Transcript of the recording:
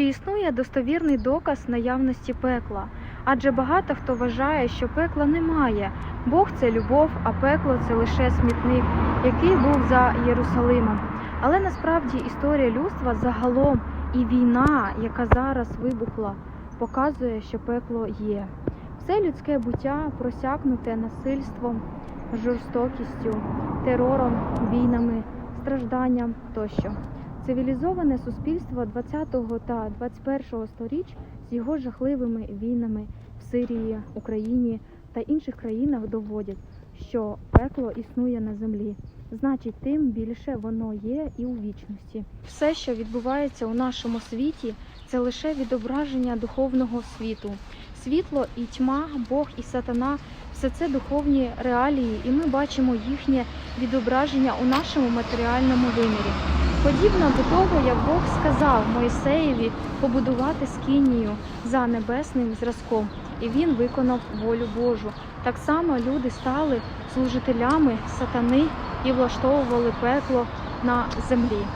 Чи існує достовірний доказ наявності пекла? Адже багато хто вважає, що пекла немає. Бог це любов, а пекло це лише смітник, який був за Єрусалимом. Але насправді історія людства загалом і війна, яка зараз вибухла, показує, що пекло є. Все людське буття просякнуте насильством, жорстокістю, терором, війнами, стражданням тощо. Цивілізоване суспільство 20-го та 21-го сторіч з його жахливими війнами в Сирії, Україні та інших країнах доводять, що пекло існує на землі. Значить, тим більше воно є і у вічності. Все, що відбувається у нашому світі, це лише відображення духовного світу. Світло і тьма, Бог і сатана все це духовні реалії, і ми бачимо їхнє відображення у нашому матеріальному вимірі. Подібно до того, як Бог сказав Моїсеєві побудувати скинію за небесним зразком, і він виконав волю Божу. Так само люди стали служителями сатани і влаштовували пекло на землі.